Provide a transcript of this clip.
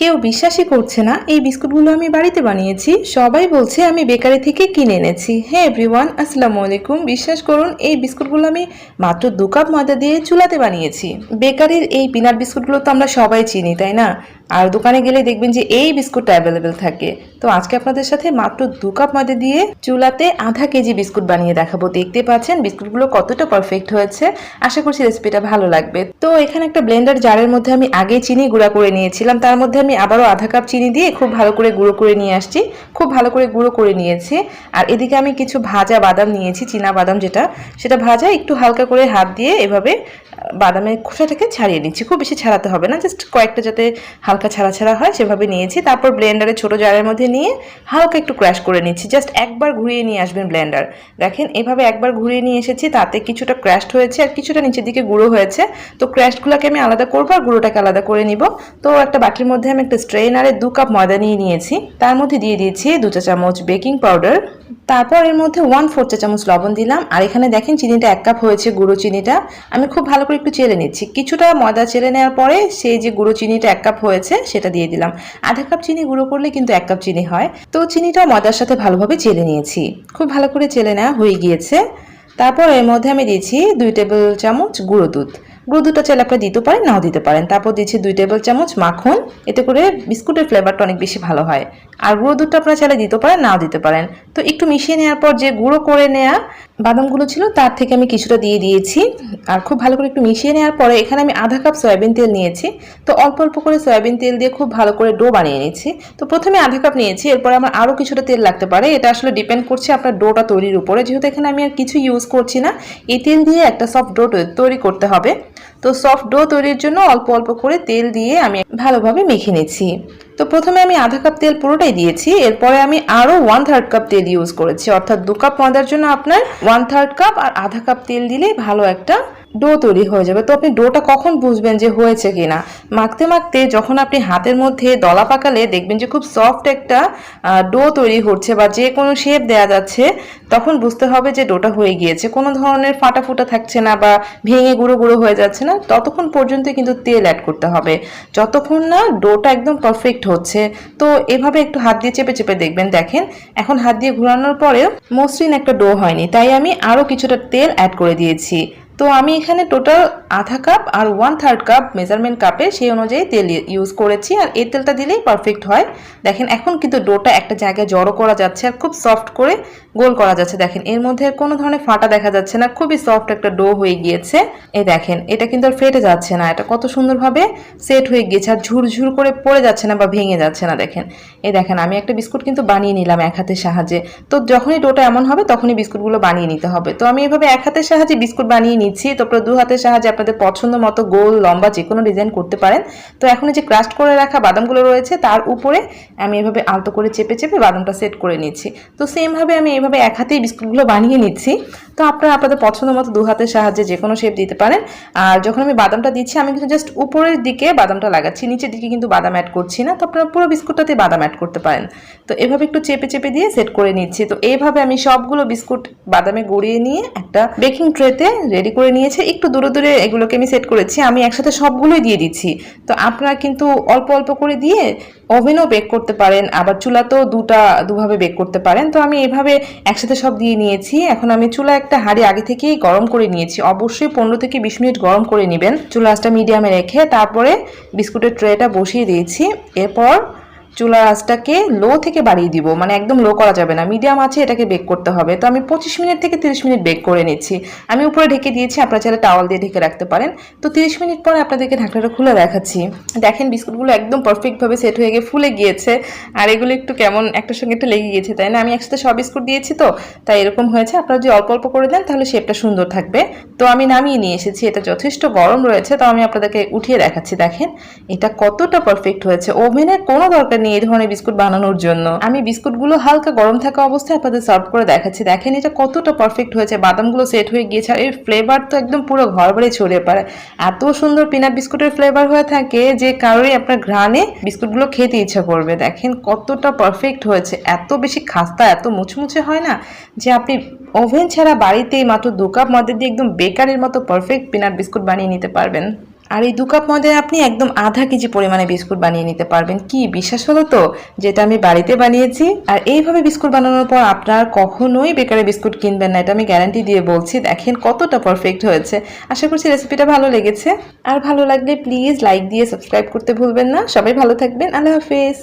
কেউ বিশ্বাসই করছে না, এই বিস্কুটগুলো আমি বাড়িতে বানিয়েছি। সবাই বলছে, আমি বেকারি থেকে কিনে এনেছি। হ্যাঁ এভরিওয়ান আসসালামু আলাইকুম। বিশ্বাস করুন, এই বিস্কুটগুলো আমি মাত্র দু কাপ ময়দা দিয়ে চুলাতে বানিয়েছি। বেকারির এই পিনাট বিস্কুটগুলো তো আমরা সবাই চিনি, তাই না? আর দোকানে গেলে দেখবেন যে এই বিস্কুটটা অ্যাভেলেবেল থাকে। তো আজকে আপনাদের সাথে মাত্র দু কাপ ময়দা দিয়ে চুলাতে আধা কেজি বিস্কুট বানিয়ে দেখাবো। দেখতে পাচ্ছেন, বিস্কুটগুলো কতটা পারফেক্ট হয়েছে। আশা করছি রেসিপিটা ভালো লাগবে। তো এখানে একটা ব্লেন্ডার জারের মধ্যে আমি আগে চিনি গুঁড়া করে নিয়েছিলাম। তার মধ্যে আমি আবারও আধা কাপ চিনি দিয়ে খুব ভালো করে গুঁড়ো করে নিয়ে আসছি। খুব ভালো করে গুঁড়ো করে নিয়েছি। আর এদিকে আমি কিছু ভাজা বাদাম নিয়েছি, চীনা বাদাম যেটা। সেটা ভাজা, একটু হালকা করে হাত দিয়ে এভাবে বাদামের খোসাটাকে ছাড়িয়ে নিচ্ছি। খুব বেশি ছাড়াতে হবে না জাস্ট কয়েকটা যাতে হালকা ছাড়া ছাড়া হয় সেভাবে নিয়েছি। তারপর ব্লেন্ডারে ছোট জারের মধ্যে নিয়ে হালকা একটু ক্র্যাশ করে নিচ্ছি। জাস্ট একবার ঘুরিয়ে নিয়ে আসবেন ব্লেন্ডার দেখেন, এভাবে একবার ঘুরিয়ে নিয়ে এসেছি, তাতে কিছুটা ক্র্যাশ হয়েছে আর কিছুটা নিচের দিকে গুঁড়ো হয়েছে। তো ক্র্যাশগুলোকে আমি আলাদা করব আর গুঁড়োটাকে আলাদা করে নিব। তো একটা বাটির মধ্যে আমি একটা স্ট্রেনারে দু কাপ ময়দা নিয়ে নিয়েছি। তার মধ্যে দিয়ে দিয়েছি দু চা চামচ বেকিং পাউডার তারপর এর মধ্যে ওয়ান ফোর চা চামচ লবণ দিলাম। আর এখানে দেখেন চিনিটা এক কাপ হয়েছে, গুঁড়ো চিনিটা। আমি খুব ভালো করে একটু চেলে নিচ্ছি। কিছুটা ময়দা চেলে নেওয়ার পরে সেই যে গুঁড়ো চিনিটা এক কাপ হয়েছে, সেটা দিয়ে দিলাম। আধা কাপ চিনি গুঁড়ো করলে কিন্তু এক কাপ চিনি হয়। তো চিনিটা ময়দার সাথে ভালোভাবে চেলে নিয়েছি। খুব ভালো করে চেলে নেওয়া হয়ে গিয়েছে। তারপর এর মধ্যে আমি দিয়েছি দুই টেবিল চামচ গুঁড়ো দুধ। গুঁড়ো দুধটা চাইলে আপনারা দিতে পারেন, নাও দিতে পারেন। তারপর দিচ্ছি দুই টেবিল চামচ মাখন, এতে করে বিস্কুটের ফ্লেভারটা অনেক বেশি ভালো হয়। আর গুঁড়ো দুধটা আপনারা চাইলে দিতে পারেন, নাও দিতে পারেন। তো একটু মিশিয়ে নেওয়ার পর যে গুঁড়ো করে নেওয়া বাদামগুলো ছিল, তার থেকে আমি কিছুটা দিয়ে দিয়েছি। আর খুব ভালো করে একটু মিশিয়ে নেওয়ার পরে এখানে আমি আধা কাপ সয়াবিন তেল নিয়েছি। তো অল্প অল্প করে সয়াবিন তেল দিয়ে খুব ভালো করে ডো বানিয়ে নিয়েছি। তো প্রথমে আধা কাপ নিয়েছি, এরপরে আমার আরও কিছুটা তেল লাগতে পারে। এটা আসলে ডিপেন্ড করছে আপনার ডোটা তৈরির উপরে। যেহেতু এখানে আমি আর কিছু ইউজ করছি না, এই তেল দিয়ে একটা সফট ডো তৈরি করতে হবে। তো সফট ডো তৈরির জন্য অল্প অল্প করে তেল দিয়ে আমি ভালোভাবে মেখে নিচ্ছি। তো প্রথমে আমি আধা কাপ তেল পুরোটাই দিয়েছি, এরপরে আমি আরও ওয়ান থার্ড কাপ তেল ইউজ করেছি। অর্থাৎ দু কাপ ময়দার জন্য আপনার ওয়ান থার্ড কাপ আর আধা কাপ তেল দিলেই ভালো একটা ডো তৈরি হয়ে যাবে। তো আপনি ডোটা কখন বুঝবেন যে হয়েছে কিনা? মাখতে মাখতে যখন আপনি হাতের মধ্যে দলা পাকালে দেখবেন যে খুব সফট একটা ডো তৈরি হচ্ছে বা যে কোনো শেপ দেওয়া যাচ্ছে, তখন বুঝতে হবে যে ডোটা হয়ে গিয়েছে। কোনো ধরনের ফাটা ফুটা থাকছে না বা ভেঙে গুঁড়ো গুঁড়ো হয়ে যাচ্ছে না। ততক্ষণ পর্যন্ত কিন্তু তেল অ্যাড করতে হবে। যতক্ষণ না ডোটা একদম পারফেক্ট হচ্ছে, তো এভাবে একটু হাত দিয়ে চেপে চেপে দেখবেন। দেখেন, এখন হাত দিয়ে ঘোরানোর পরেও মসৃণ একটা ডো হয়নি। তাই আমি আরও কিছুটা তেল অ্যাড করে দিয়েছি। তো আমি এখানে টোটাল আধা কাপ আর ওয়ান থার্ড কাপ মেজারমেন্ট কাপে সেই অনুযায়ী তেল ইউজ করেছি। আর এই তেলটা দিলেই পারফেক্ট হয়। দেখেন, এখন কিন্তু ডোটা একটা জায়গায় জড়ো করা যাচ্ছে আর খুব সফট করে গোল করা যাচ্ছে। দেখেন, এর মধ্যে কোনো ধরনের ফাটা দেখা যাচ্ছে না। খুবই সফট একটা ডো হয়ে গিয়েছে। এই দেখেন, এটা কিন্তু আর ফেটে যাচ্ছে না। এটা কত সুন্দরভাবে সেট হয়ে গিয়েছে আর ঝুরঝুর করে পড়ে যাচ্ছে না বা ভেঙে যাচ্ছে না। দেখেন, এই দেখেন, আমি একটা বিস্কুট কিন্তু বানিয়ে নিলাম এক হাতের সাহায্যে। তো যখনই ডোটা এমন হবে, তখনই বিস্কুটগুলো বানিয়ে নিতে হবে। তো আমি এভাবে এক হাতের সাহায্যে বিস্কুট বানিয়ে নিচ্ছি। তারপরে দু হাতের সাহায্যে আপনাদের পছন্দ মতো গোল, লম্বা যে কোনো ডিজাইন করতে পারেন। তো এখন যে ক্রাস্ট করে রাখা বাদামগুলো রয়েছে, তার উপরে আমি এভাবে আলতো করে চেপে চেপে বাদামটা সেট করে নিচ্ছি। তো সেমভাবে আমি এভাবে এক হাতেই বিস্কুটগুলো বানিয়ে নিচ্ছি। তো আপনারা আপনাদের পছন্দ মতো দু হাতের সাহায্যে যে কোনো শেপ দিতে পারেন। আর যখন আমি বাদামটা দিচ্ছি, আমি কিন্তু জাস্ট উপরের দিকে বাদামটা লাগাচ্ছি, নিচের দিকে কিন্তু বাদাম অ্যাড করছি না। তো আপনারা পুরো বিস্কুটটাতে বাদাম অ্যাড করতে পারেন। তো এভাবে একটু চেপে চেপে দিয়ে সেট করে নিচ্ছি। তো এইভাবে আমি সবগুলো বিস্কুট বাদামে গড়িয়ে নিয়ে একটা বেকিং ট্রেতে রেডি করে নিয়েছে, একটু দূরে দূরে এগুলোকে আমি সেট করেছি, আমি একসাথে সবগুলোই দিয়ে দিচ্ছি। তো আপনারা কিন্তু অল্প অল্প করে দিয়ে ওভেনও বেক করতে পারেন, আবার চুলাতেও দুটা, দুভাবে বেক করতে পারেন। তো আমি এভাবে একসাথে সব দিয়ে নিয়েছি। এখন আমি চুলা একটা হাঁড়ি আগে থেকেই গরম করে নিয়েছি। অবশ্যই পনেরো থেকে বিশ মিনিট গরম করে নেবেন। চুলাটা মিডিয়ামে রেখে তারপরে বিস্কুটের ট্রেটা বসিয়ে দিয়েছি। এরপর চুলার আঁচটাকে লো থেকে বাড়িয়ে দিব। মানে একদম লো করা যাবে না। মিডিয়াম আছে, এটাকে বেক করতে হবে। তো আমি পঁচিশ মিনিট থেকে তিরিশ মিনিট বেক করে নিচ্ছি। আমি উপরে ঢেকে দিয়েছি, আপনারা চাইলে টাওয়াল দিয়ে ঢেকে রাখতে পারেন। তো তিরিশ মিনিট পরে আপনাদেরকে ঢাকনাটা খুলে দেখাচ্ছি। দেখেন বিস্কুটগুলো একদম পারফেক্টভাবে সেট হয়ে গিয়ে ফুলে গিয়েছে। আর এগুলো একটু কেমন একটার সঙ্গে একটু লেগে গিয়েছে, তাই না? আমি একসাথে সব বিস্কুট দিয়েছি তো, তাই এরকম হয়েছে। আপনারা যদি অল্প অল্প করে দেন, তাহলে শেপটা সুন্দর থাকবে। তো আমি নামিয়ে নিয়ে এসেছি। এটা যথেষ্ট গরম রয়েছে তো আমি আপনাদেরকে উঠিয়ে দেখাচ্ছি। দেখেন, এটা কতটা পারফেক্ট হয়েছে। ওভেনের কোনো দরকার নেই। এই ধরনের বিস্কুট বানানোর জন্য। আমি বিস্কুটগুলো হালকা গরম থাকা অবস্থায় আপনাদের সার্ভ করে দেখাচ্ছি। দেখেন, এটা কতটা পারফেক্ট হয়েছে। বাদামগুলো সেট হয়ে গিয়েছে আর এর ফ্লেভার তো একদম পুরো ঘর বাড়ি ছড়িয়ে পড়ে। এত সুন্দর পিনাট বিস্কুটের ফ্লেভার হয়ে থাকে যে কারোরই আপনার ঘ্রাণে বিস্কুটগুলো খেতে ইচ্ছা করবে। দেখেন, কতটা পারফেক্ট হয়েছে। এত বেশি খাস্তা, এত মুচমুচে হয় না যে আপনি ওভেন ছাড়া বাড়িতেই মাত্র দু কাপ মধ্যে দিয়ে একদম বেকারের মতো পারফেক্ট পিনাট বিস্কুট বানিয়ে নিতে পারবেন। আর এই দু কাপ ময়দায় আপনি একদম আধা কেজি পরিমাণে বিস্কুট বানিয়ে নিতে পারবেন। কি বিশ্বাস হলো তো? যেটা আমি বাড়িতে বানিয়েছি। আর এইভাবে বিস্কুট বানানোর পর আপনার কখনোই বেকারে বিস্কুট কিনবেন না, এটা আমি গ্যারান্টি দিয়ে বলছি। দেখেন কতটা পারফেক্ট হয়েছে। আশা করছি রেসিপিটা ভালো লেগেছে। আর ভালো লাগলে প্লিজ লাইক দিয়ে সাবস্ক্রাইব করতে ভুলবেন না। সবাই ভালো থাকবেন। আল্লাহ হাফেজ।